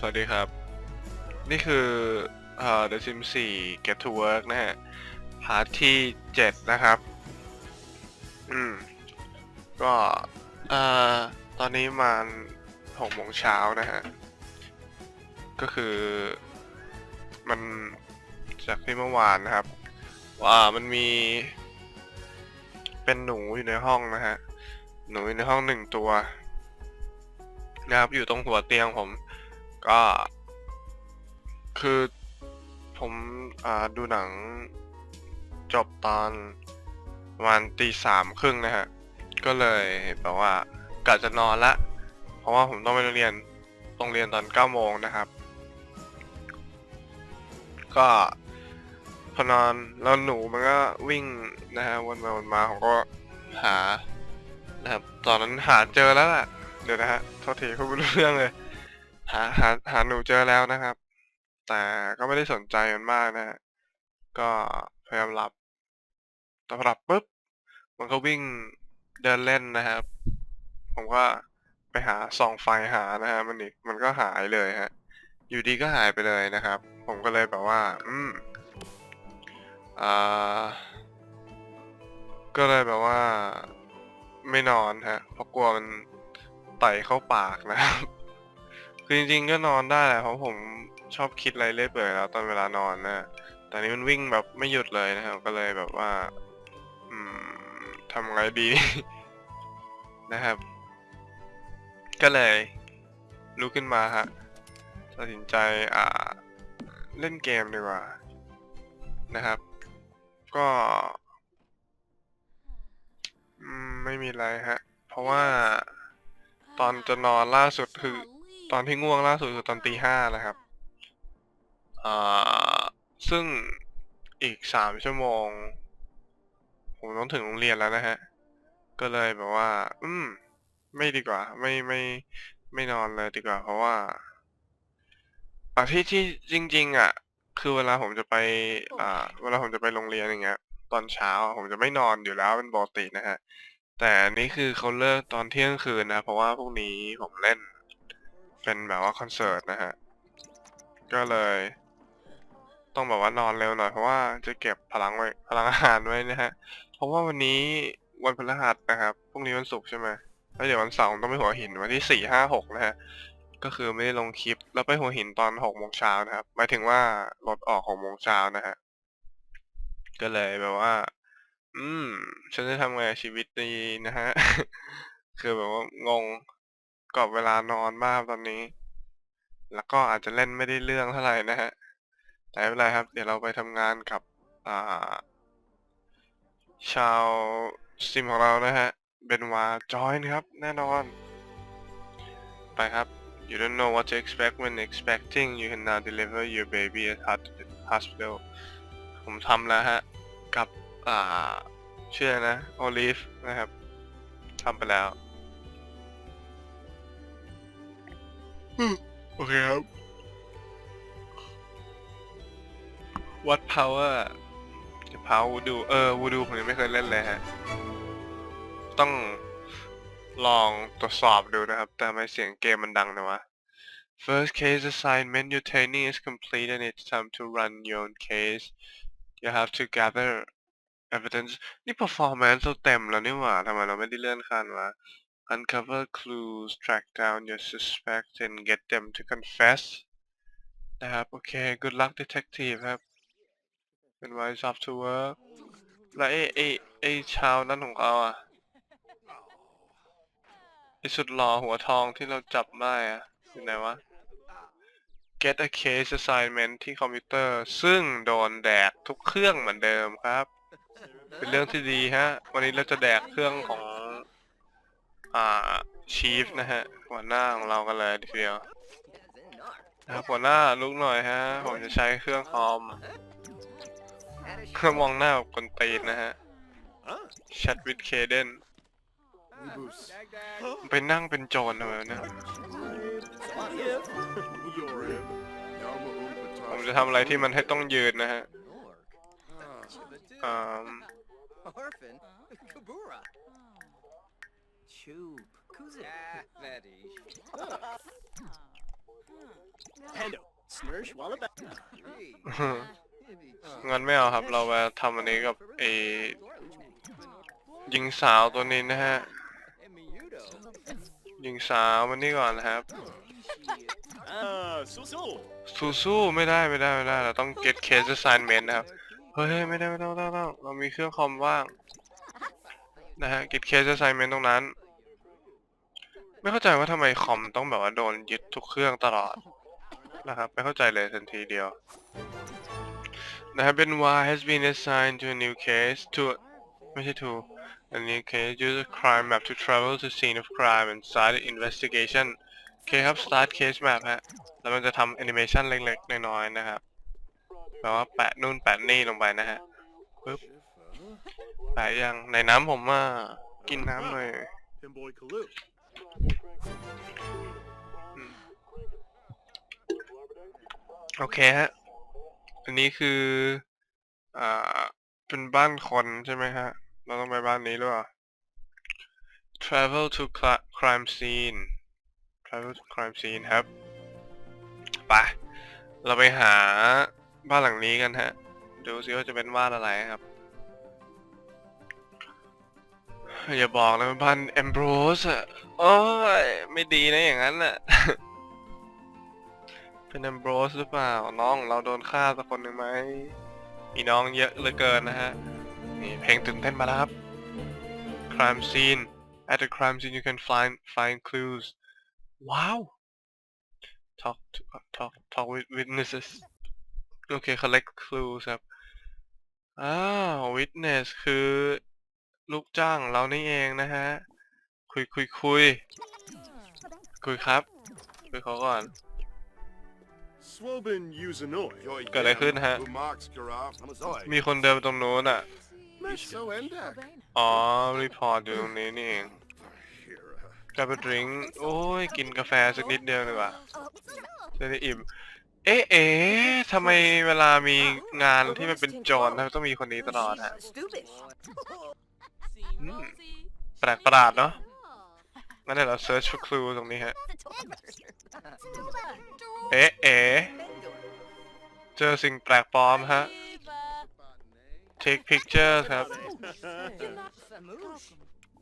สวัสดีครับ นี่คือเอ่อ The Sims 4 Get to Work นะฮะ พาร์ทที่7นะครับ อืม ก็เอ่อตอนนี้มา6โมงเช้านะฮะ ก็คือมันจากที่เมื่อวานนะครับ ว่ามันมีเป็นหนูอยู่ในห้องนะฮะ หนูอยู่ในห้องหนึ่งตัว นะครับ อยู่ตรงหัวเตียงผม ก็ คือผมอดูหนังจบตอนประมาณตีสามครึ่งนะฮะ ก็เลยแบบว่ากะจะนอนละ เพราะว่าผมต้องไปโรงเรียนโรงเรียนตอนเก้าโมงนะครับ ก็พอนอนแล้วหนูมันก็วิ่งนะฮะวนมาวนมาผมก็หานะครับ ตอนนั้นหาเจอแล้วแหละเดี๋ยวนะฮะโทษทีพูดไม่รู้เรื่องเลย หาหาหาหนูเจอแล้วนะครับ แต่ก็ไม่ได้สนใจมันมากนะฮะก็พยายามหลับแต่พอหลับปุ๊บมันก็วิ่งเดินเล่นนะครับ ผมก็ไปหาส่องไฟหานะฮะมันอีกมันก็หายเลยฮะ อยู่ดีก็หายไปเลยนะครับ ผมก็เลยแบบว่า อืมอ่าก็เลยแบบว่า ไม่นอนฮะเพราะกลัวมันไต่เข้าปากนะครับ คือจริงๆก็นอนได้แหละเพราะผมชอบคิดอะไรเรื่อยเปื่อยแล้วตอนเวลานอนนะแต่นี้มันวิ่งแบบไม่หยุดเลยนะครับ ก็เลยแบบว่า อืมทำไงดี นะครับ ก็เลยลุกขึ้นมาฮะตัดสินใจอ่า เล่นเกมดีกว่า นะครับ ก็ไม่มีอะไรฮะ เพราะว่าตอนจะนอนล่าสุดคือ ตอนที่ง่วงล่าสุดคือตอนตีห้านะครับอ่าซึ่งอีกสามชั่วโมง ผมต้องถึงโรงเรียนแล้วนะฮะ ก็เลยแบบว่า อืม ไม่ดีกว่า ไม่ไม่ไม่นอนเลยดีกว่า เพราะว่าอ่าที่ที่จริง ๆ อะ คือเวลาผมจะไป อ่า เวลาผมจะไปโรงเรียนอย่างเงี้ย ตอนเช้าผมจะไม่นอนอยู่แล้วเป็นปกตินะฮะ แต่อันนี้คือเขาเลิกตอนเที่ยงคืนนะ เพราะว่าพรุ่งนี้ผมเล่น เป็นแบบว่าคอนเสิร์ตนะฮะ ก็เลย ต้องแบบว่านอนเร็วหน่อยเพราะว่าจะเก็บพลังไว้พลังอาหารไว้นะฮะ เพราะว่าวันนี้วันพฤหัสนะครับพรุ่งนี้วันศุกร์ใช่ไหมแล้วเดี๋ยววันเสาร์ต้องไปหัวหินวันที่สี่ห้าหกนะฮะก็คือไม่ได้ลงคลิปแล้วไปหัวหินตอนหกโมงเช้านะครับหมายถึงว่ารถออกหกโมงเช้านะฮะก็เลยแบบว่า อืม ฉันจะทำไงชีวิตดีนะฮะ คือแบบว่างง กรอบเวลานอนมากตอนนี้ แล้วก็อาจจะเล่นไม่ได้เรื่องเท่าไหร่นะฮะ แต่ไม่เป็นไรครับ เดี๋ยวเราไปทำงานกับอ่าชาวซิมของเรานะฮะ เบนวาจอยนะครับ แน่นอน ไปครับ you don't know what to expect when expecting you can now deliver your baby at hot- hospital ผมทำแล้วฮะ กับ อ่าชื่อนะ โอลิฟนะครับทำไปแล้ว โอเคครับ วัดพาวเวอร์จะพาวดู เออวูดูผมยังไม่เคยเล่นเลยฮะ ต้องลองตรวจสอบดูนะครับ แต่ไม่เสียงเกมมันดังนะวะ First case assignment your training is complete and it's time to run your own case. You have to gather evidence. นี่ performance เราเต็มแล้วนี่หว่าทำไมเราไม่ได้เลื่อนขั้นวะ uncover clues track down your suspect and get them to confess นะครับ โอเค good luck detective ครับเป็น wise up to work แล้วไอ้ไอ้ไอ้ชาวนั่นของเขาอะไอ้สุดหล่อหัวทองที่เราจับได้อะอยู่ไหนวะ get a case assignment ที่คอมพิวเตอร์ ซึ่งโดนแดกทุกเครื่องเหมือนเดิมครับ เป็นเรื่องที่ดีฮะ วันนี้เราจะแดกเครื่องของ อ่าชีฟนะฮะหัวหน้าของเรากันเลยทีเดียวนะครับหัวหน้าลุกหน่อยฮะ ผมจะใช้เครื่องคอมเครื่องมองหน้าแบบคนตีนนะฮะชัดวิดเคเดนไปนั่งเป็นโจรทำไมวะเนี่ยผมจะทำอะไรที่มันให้ต้องยืนนะฮะอ่า Orphan? Kabura. Chub. Kuzu. Ah, Betty. Smirsh Wallabat. งั้นไม่เอาครับ เรามาทำอันนี้กับไอ้ยิงสาวตัวนี้นะฮะ ยิงสาวมันนี่ก่อนนะครับ Ah, so so. สู้สู้ไม่ได้ไม่ได้ไม่ได้ เราต้อง get case assignment นะครับ เฮ้ยไม่ได้ไม่ต้องไม่ต้องไม่ต้องเรามีเครื่องคอมว่าง นะฮะ get case assignment ตรงนั้น ไม่เข้าใจว่าทำไมคอมต้องแบบว่าโดนยึดทุกเครื่องตลอดนะครับ ไม่เข้าใจเลยทันทีเดียวนะครับเป็น Y has been assigned to a new case to ไม่ใช่ to a new case use a crime map to travel to scene of crime and start the investigation โอเคครับ start case map ฮะแล้วมันจะทำแอนิเมชันเล็กๆน้อยๆนะครับแปลว่าแปะนู่นแปะนี่ลงไปนะฮะปึ๊บแปะยังในน้ำผมว่ากินน้ำหน่อย โอเคฮะ อันนี้คือ อ่า เป็นบ้านคนใช่ไหมฮะ เราต้องไปบ้านนี้หรือเปล่า travel to crime scene travel to crime scene ครับ ไป เราไปหาบ้านหลังนี้กันฮะ ดูซิว่าจะเป็นบ้านอะไรครับ อย่าบอกนะว่าบ้าน Ambrose อะโอ้ยไม่ดีนะอย่างนั้นน่ะ เป็น Ambrose หรือเปล่า น้องเราโดนฆ่าสักคนหนึ่งไหม มีน้องเยอะเหลือเกินนะฮะ นี่เพลงตื่นเต้นมาแล้วครับ crime scene at the crime scene you can find find clues ว้าว talk to, talk talk with witnesses โอเค collect clues ครับ อ้าว witness คือ ลูกจ้างเรานี่เองนะฮะ คุยคุยคุยคุยครับ คุยเขาก่อน Swobin Usanoi. เกิดอะไรขึ้นฮะ มีคนเดินไปตรงนู้นอะ So Endak. อ๋อ รีพอร์ตอยู่ตรงนี้นี่เองจะไปดริงก์โอ้ย กินกาแฟสักนิดเดียวดีกว่าจะได้อิ่ม เอ๊ะเอ๊ะทำไมเวลามีงานที่มันเป็นโจรทำไมต้องมีคนนี้ตลอดฮะ แปลกประหลาดเนาะงั้นเดี๋ยวเรา search for clue ตรงนี้ฮะ เอ๊ะเอ๊ะเจอสิ่งแปลกปลอมฮะ take picture ครับ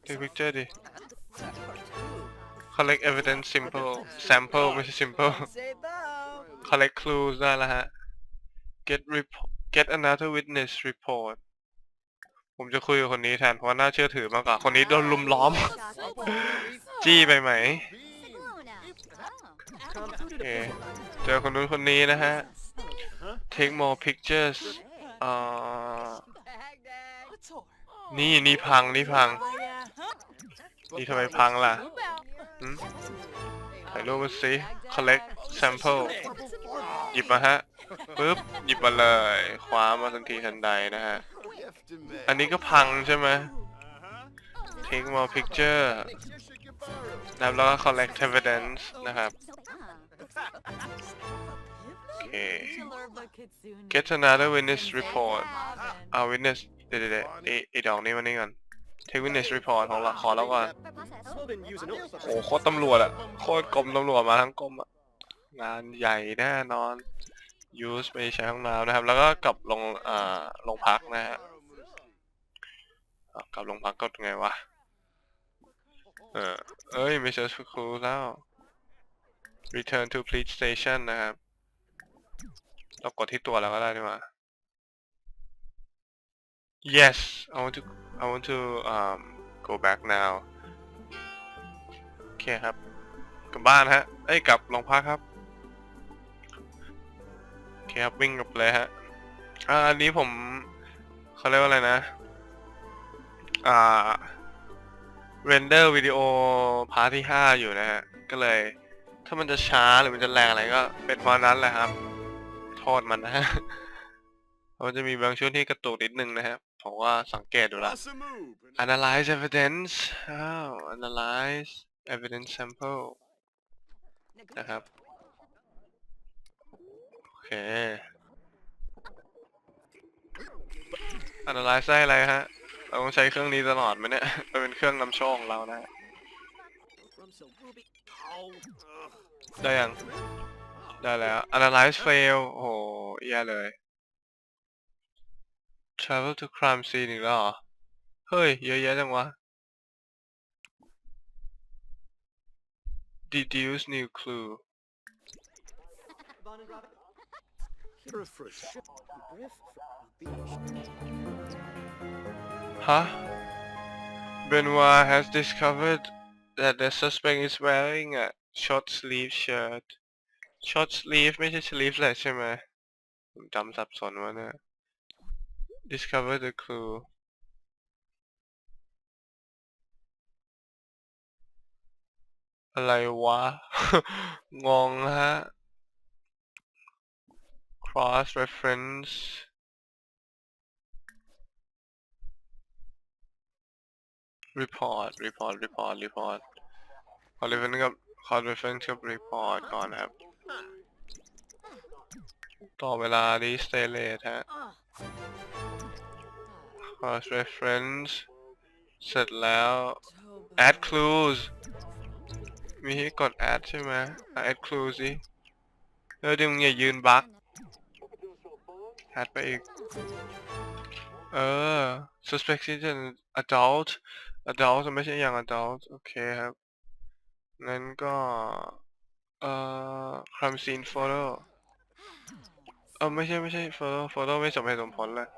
take picture ดิ collect evidence simple sample ไม่ใช่ simple collect clues ได้แล้วฮะ get report get another witness report ผมจะคุยกับคนนี้แทนเพราะว่าน่าเชื่อถือมากกว่าคนนี้โดนลุมล้อม จี้ไปไหมโอเคเจอคนนู้นคนนี้นะฮะ take more pictures อ่านี่นี่พังนี่พัง นี่ทำไมพังล่ะหืมถ่ายรูปมาสิ collect sample หยิบมาฮะปึ๊บ หยิบมาเลย คว้ามาทันทีทันใดนะฮะ อันนี้ก็พังใช่ไหม take more picture นะครับแล้วก็ collect evidence นะครับ โอเค get another witness report เอา witness เดี๋ยวเดี๋ยวเดี๋ยวไอ้ไอดอกนี้มานี่ก่อน take witness report ของเราขอแล้วก่อน โอ้โหโคตรตำรวจอะโคตรกรมตำรวจมาทั้งกรมอะงานใหญ่แน่นอน use ไปใช้ห้องน้ำนะครับ แล้วก็กลับลงอ่าลงพักนะฮะ กลับลงพักก็ไงวะ เออเอ้ยไม่เจอครูแล้ว return to police station นะครับเรากดที่ตัวแล้วก็ได้นี่หว่า yes I want to I want to um go back now โอเคครับกลับบ้านฮะเอ้ยกลับโรงพักครับโอเคครับวิ่งกลับเลยฮะอ่าอันนี้ผมเขาเรียกว่าอะไรนะ อ่าเรนเดอร์วิดีโอพาร์ทที่ 5 อยู่นะฮะ ก็เลย ถ้ามันจะช้าหรือมันจะแรงอะไรก็เป็นเพราะนั้นแหละครับ โทษมันนะฮะมันจะมีบางช่วงที่กระตุกนิดนึงนะครับผมว่าสังเกตดูละ analyze evidence อ้าว analyze evidence sample นะครับ โอเค analyze ได้อะไรฮะ เราต้องใช้เครื่องนี้ตลอดไหมเนี่ยมันเป็นเครื่องนำโชคของเรานะฮะได้ยังไได้แล้ว analyze fail โอ้โหแย่เลย travel to crime scene อีกแล้วเหรอ เฮ้ย เยอะแยะจังวะ deduce new clue Bon and Robin. Griff for shit. Griff for Huh? Benoit has discovered that the suspect is wearing a short sleeve shirt. Short sleeve ไม่ใช่ sleeveless ใช่ไหมผมจำสับสนวะเนี่ย Discover the clue อะไรวะ งงฮะ cross reference report report report report ขอ reference กับขอ reference กับ report ก่อนนะครับ ต่อเวลาดี stay late ฮะ cross reference เสร็จแล้ว add clues มีให้กด add ใช่ไหม add clues สิเออดึงอย่ายืนบัก add ไปอีก เออ suspect is an adult adult ไม่ใช่อย่าง adult โอเคครับงั้นก็เอ่อ crime scene photo เออไม่ใช่ไม่ใช่ photo photo ไม่สมเหตุสมผลเลย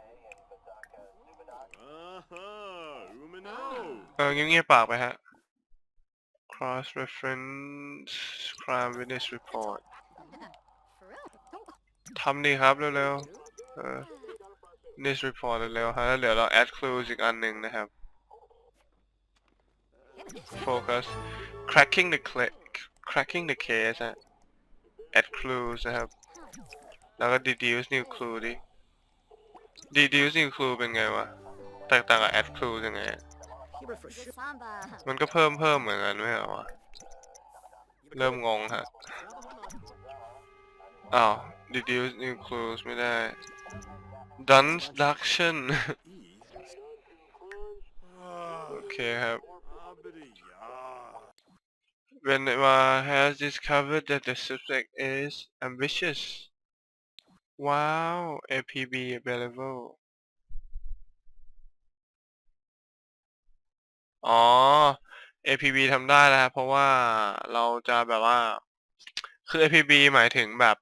เออเงียบๆปากไปฮะ cross reference crime witness report ทำดีครับเร็วๆเออ witness report เร็วๆฮะแล้วเดี๋ยวเรา add clues อีกอันหนึ่งนะครับ focus cracking the cla cracking the case ฮะ add clues นะครับ แล้วก็ deduce new clue ดิ deduce new clue เป็นไงวะ แตกต่างกับ add clue ยังไง มันก็เพิ่มเพิ่มเหมือนกันไม่เหรอวะ เริ่มงงฮะ อ้าว deduce new clues ไม่ได้ d u n s d u c t i o n โอเคครับ When uh, has discovered that the subject is ambitious wow APB available อ๋อ APB ทำได้แล้วครับเพราะว่าเราจะแบบว่า คือ APB หมายถึงแบบ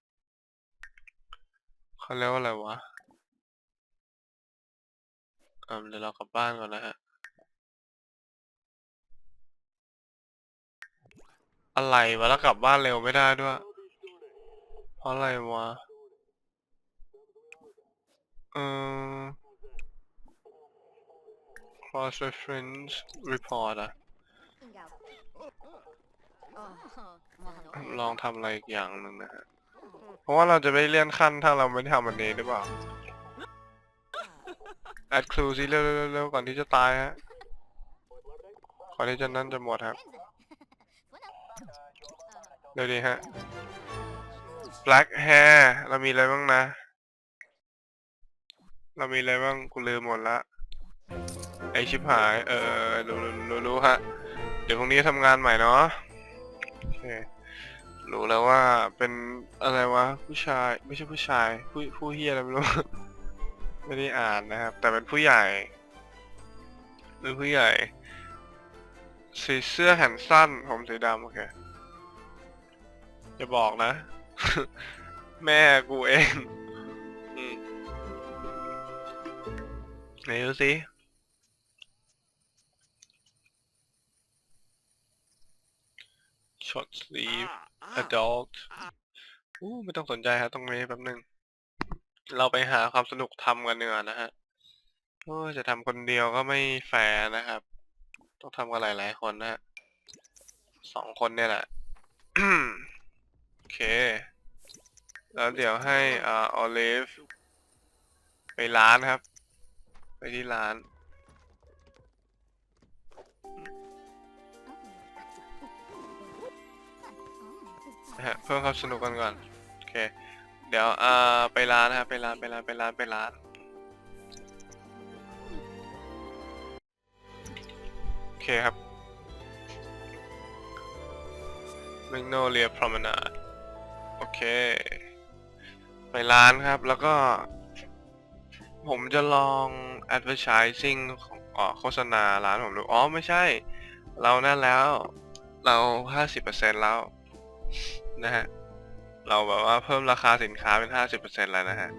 เขาเรียกว่าอะไรวะเดี๋ยวเรากลับบ้านก่อนนะฮะ อะไรวะแล้วกลับบ้านเร็วไม่ได้ด้วย เพราะอะไรวะ เออ cross reference report อะลองทำอะไรอีกอย่างหนึ่งนะฮะ เพราะว่าเราจะไม่เลื่อนขั้นถ้าเราไม่ได้ทำอันนี้หรือเปล่า add clue สิเร็วๆๆก่อนที่จะตายฮะก่อนที่จะนั่นจะหมดครับ ดี๋ยวดีฮะ black hair เรามีอะไรบ้างนะ เรามีอะไรบ้างกูลืมหมดละ ไอชิบหาย เออรู้รู้รู้รู้ฮะ เดี๋ยวพรุ่งนี้ทำงานใหม่เนาะโอเครู้แล้วว่าเป็นอะไรวะ ผู้ชายไม่ใช่ผู้ชาย ผู้ผู้เฮียอะไรไม่รู้ ไม่ได้อ่านนะครับ แต่เป็นผู้ใหญ่เป็นผู้ใหญ่สีเสื้อแขนสั้นผมสีดำโอเค อย่าบอกนะ แม่กูเองอืมไหนดูสิ short sleeve adult อู้ไม่ต้องสนใจฮะตรงนี้แป๊บนึง เราไปหาความสนุกทำกันเนื้อนะฮะโอ้จะทำคนเดียวก็ไม่แฟร์นะครับ ต้องทำกันหลายๆคนนะฮะสองคนเนี่ยแหละ อเค แล้วเดี๋ยวให้อ่าออลิฟไปร้านครับ ไปที่ร้าน ฮะเพิ่มความสนุกกันก่อนโอเค เดี๋ยวอ่าไปร้านนะครับไปร้านไปร้านไปร้านไปร้าน โอเคครับ Magnolia Promenade เค ไปร้านครับ แล้วก็ ผมจะลอง advertising ของออโฆษณาร้านผมดู อ๋อ ไม่ใช่ เรานั่นแล้ว เรา50%แล้ว นะฮะ เราแบบว่าเพิ่มราคาสินค้าเป็น50%แล้วนะฮะ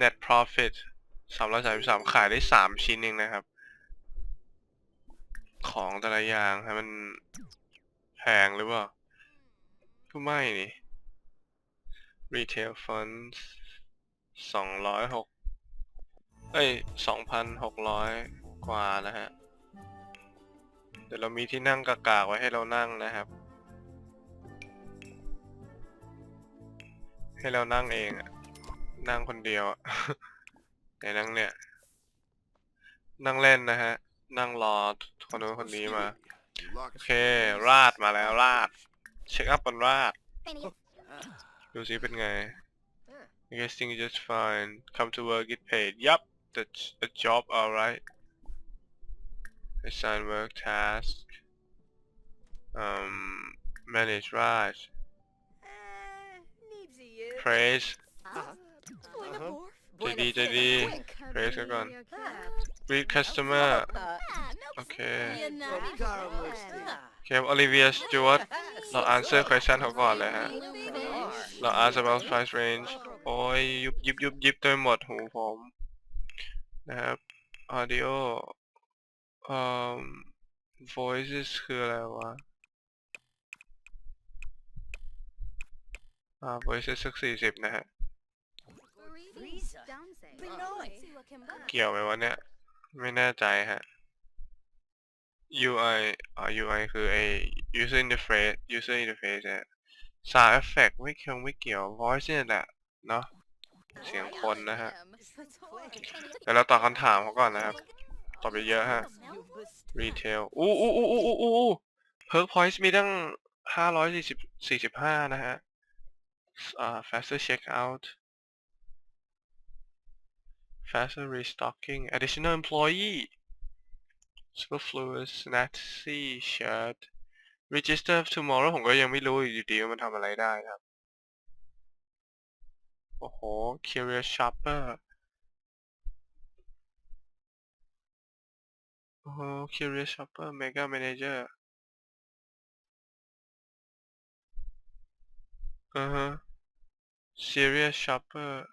net profit 333ขายได้3ชิ้นเองนะครับ ของแต่ละอย่างให้มัน พงหรือเปล่าก็ไม่นี่ retail funds 206เอ้ย2,600กว่านะฮะ เดี๋ยวเรามีที่นั่งกากๆไว้ให้เรานั่งนะครับ ให้เรานั่งเองอะนั่งคนเดียวอะไหนนั่งเนี่ย นั่งเล่นนะฮะ นั่งรอคนนู้นคนนี้มา โอเค ราดมาแล้วราด เช็คอัพบนราด ดูซิเป็นไง I guess things just fine come to work get paid yup that's a job alright assign work task um manage right praise ใจดีใจดี praise กันก่อน greet customer โอเค โอเคครับ Olivia Stewart เรา answer question เขาก่อนเลยฮะ เรา ask about price range โอ้ยยุบยิบยุบยิบเต็มหมดหูผม นะครับ audio เอ่อ voices คืออะไรวะ อ่า voices สักสี่สิบนะฮะ เกี่ยวไหมวะเนี่ย ไม่แน่ใจฮะ UI อ่า UI คือไอ user interface user interface เนี่ย sound effect ไม่เกี่ยวไม่เกี่ยว voice เนี่ยแหละ เนาะเสียงคนนะฮะเดี๋ยวเราตอบคำถามเขาก่อนนะครับ ตอบไปเยอะๆฮะ retail อู้อู้อู้อู้อู้อู้ perk points มีตั้งห้าร้อยสี่สิบสี่สิบห้านะฮะอ่า faster checkout faster restocking additional employee superfluous snazzy shirt register tomorrow ผมก็ยังไม่รู้อยู่ดีว่ามันทำอะไรได้ครับ โอ้โห curious shopper โอ้โห curious shopper mega manager อือฮะ serious shopper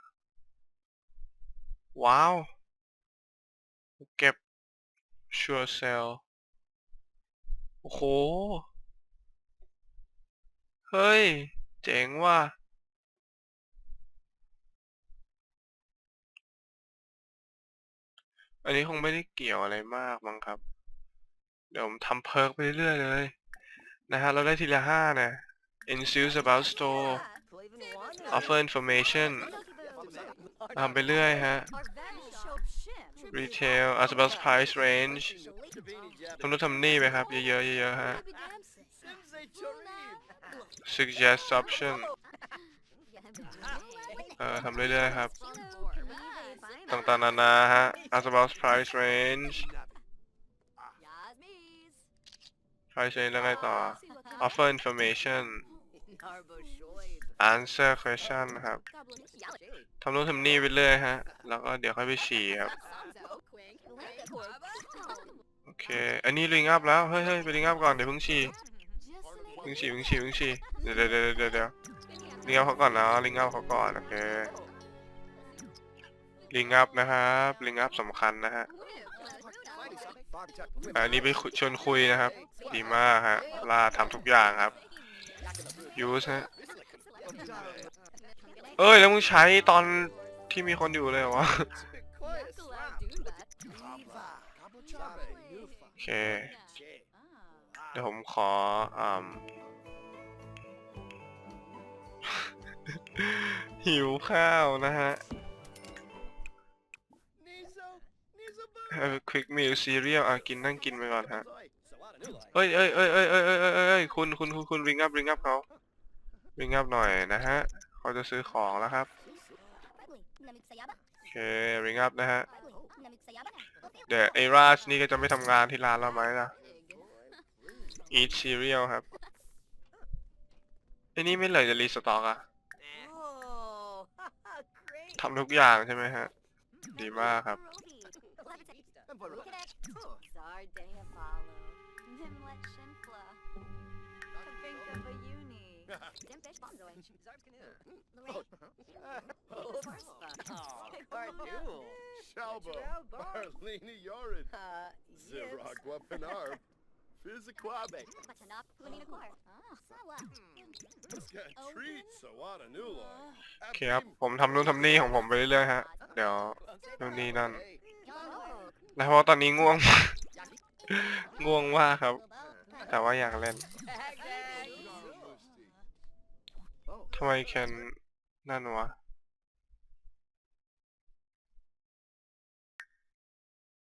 ว้าว เก็บ sure sell โอ้โห เฮ้ย เจ๋งว่ะอันนี้คงไม่ได้เกี่ยวอะไรมากมั้งครับ เดี๋ยวผมทำเพิร์กไปเรื่อยๆเลย นะฮะ เราได้ทีละห้านะ enthuse about store offer information ทำไปเรื่อยฮะ retail ask about price range ทำนู่นทำนี่ไปครับ เยอะๆเยอะๆฮะ suggest option เอ่อทำเรื่อยๆครับ ต่างๆนานาฮะ ask about price range price range แล้วไงต่อ offer information answer question นะครับทำนู่นทำนี่ไปเรื่อยฮะ แล้วก็เดี๋ยวค่อยไปฉี่ครับ โอเค อันนี้ลิงอัพแล้ว เฮ้ยเฮ้ยไปลิงอัพก่อน เดี๋ยวเพิ่งฉี่เพิ่งฉี่เพิ่งฉี่เพิ่งฉี่เดี๋ยวเดี๋ยวเดี๋ยวเดี๋ยวลิงอัพเขาก่อนนะลิงอัพเขาก่อน โอเค ลิงอัพนะครับ ลิงอัพสำคัญนะฮะอันนี้ไปชวนคุยนะครับ ดีมากฮะลาทำทุกอย่างครับยูสฮะ เอ้ยแล้วมึงใช้ตอนที่มีคนอยู่เลยเหรอวะโอเค เดี๋ยวผมขออ่าหิวข้าวนะฮะ Have a quick meal cereal อะกินนั่งกินไปก่อนฮะ เอ้ยเอ้ยเอ้ยเอ้ยเอ้ยเอ้ยเอ้ยคุณคุณคุณคุณริงอัพริงอัพเขา ริงอัพหน่อยนะฮะเขาจะซื้อของแล้วครับโอเคริงอัพนะฮะเดี๋ยวไอราชนี่ก็จะไม่ทำงานที่ร้านเราไหมล่ะ eat cereal ครับอ้นี่ไม่เหลือจะรีสต็อกอะทำทุกอย่างใช่ไหมฮะ ดีมากครับ Zardea follow. Nimlet Shinfla. Dimpish Bonzoy. Bardu. Shalbo. Shalbo. Arlene Yorin. Uh, yes. Ziragwa Penarb. Fizikwabe. Matanap Punina Kor. Ah, Sawa. It's got treats, so what a new line. โอเคครับ ผมทำนู่นทำนี่ของผมไปเรื่อยๆฮะ เดี๋ยวนู่นนี่นั่น แล้วเพราะตอนนี้ง่วง ง่วงมากครับ แต่ว่าอยากเล่น Oh. ทำไมแคนนั่นวะ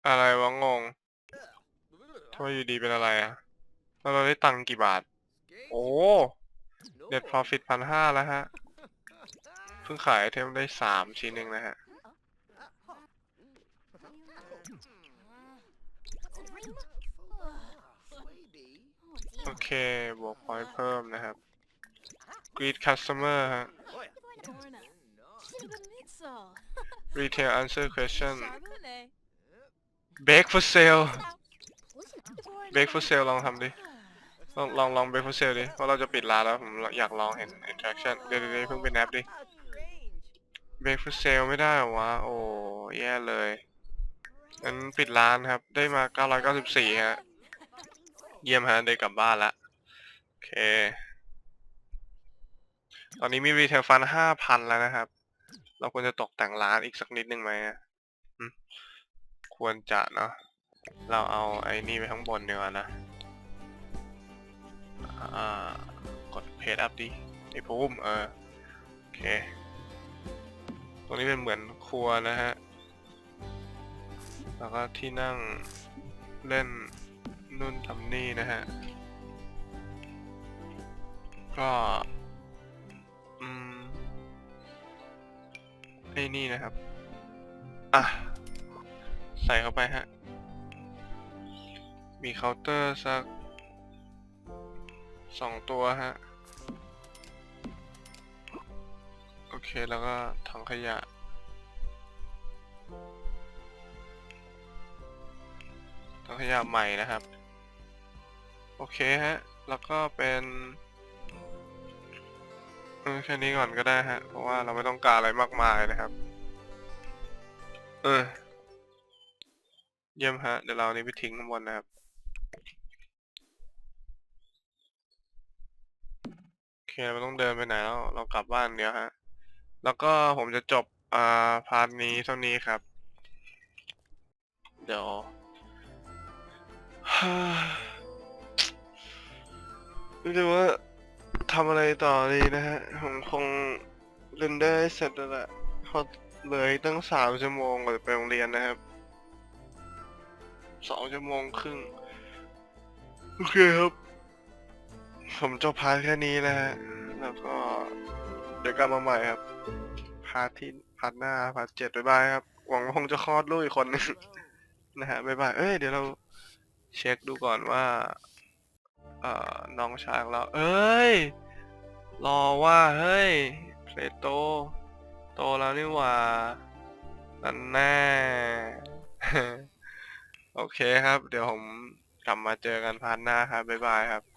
อะไรวะงงทำไมอยู่ดีเป็นอะไรอะแล้วเราได้ตังค์กี่บาท โอ้เน็ต profit พันห้าแล้วฮะ เพิ่งขายไอเทมได้สามชิ้นเองนะฮะ โอเค บวก point เพิ่มนะครับ greet customer ฮะ retail answer question bake for sale bake for sale ลองทำดิ ลองลองลอง bake for sale ดิ เพราะเราจะปิดร้านแล้ว ผมอยากลองเห็น interaction เดี๋ยวเดี๋ยวเดี๋ยวเพิ่งไปแนบดิ bake for sale ไม่ได้เหรอวะ โอ้แย่เลยงั้นปิดร้านครับ ได้มา 994 ฮะ เยี่ยมฮะ ได้กลับบ้านละ โอเค ตอนนี้มีรีเทลฟันห้าพันแล้วนะครับ เราควรจะตกแต่งร้านอีกสักนิดนึงไหมอะหึควรจะเนาะ เราเอาไอ้นี่ไปข้างบนดีกว่านะอกดเพจอัพดิไอ้ภูมิเออ โอเค ตรงนี้เป็นเหมือนครัวนะฮะ แล้วก็ที่นั่งเล่นนู่นทำนี่นะฮะ ก็ ไอ้นี่นะครับ อะ ใส่เข้าไปฮะ มีเคาน์เตอร์สักสองตัวฮะ โอเคแล้วก็ถังขยะ ถังขยะใหม่นะครับ โอเคฮะ แล้วก็เป็น ออแค่นี้ก่อนก็ได้ฮะ เพราะว่าเราไม่ต้องการอะไรมากมายนะครับ เออ เยี่ยมฮะ เดี๋ยวเรานี้ไปทิ้งข้างบนนะครับ โอเคเราไม่ต้องเดินไปไหนแล้ว เรากลับบ้านเดี๋ยวฮะ แล้วก็ผมจะจบอ่าพาร์ทนี้เท่านี้ครับ เดี๋ยวไม่รู้ว่า ทำอะไรต่อดีนะฮะ ผมคงเล่นได้เสร็จแล้วแหละเพราะเหลืออีกตั้งสามชั่วโมงกว่าจะไปโรงเรียนนะครับสองชั่วโมงครึ่ง โอเคครับ ผมจบพาร์ทแค่นี้นะฮะ แล้วก็เดี๋ยวกลับมาใหม่ครับ พาร์ทที่พาร์ทหน้าพาร์ทเจ็ดบ๊ายบายครับ หวังว่าคงจะคลอดลูกอีกคนนึงนะฮะบ๊ายบาย เอ้ย เดี๋ยวเราเช็คดูก่อนว่า เอ่อ น้องชายของเรา เอ้ย รอว่าเฮ้ยเพลโต โตแล้วนี่หว่านั่นแน่ โอเคครับ เดี๋ยวผมกลับมาเจอกันพาร์ทหน้าครับ บ๊ายบายครับ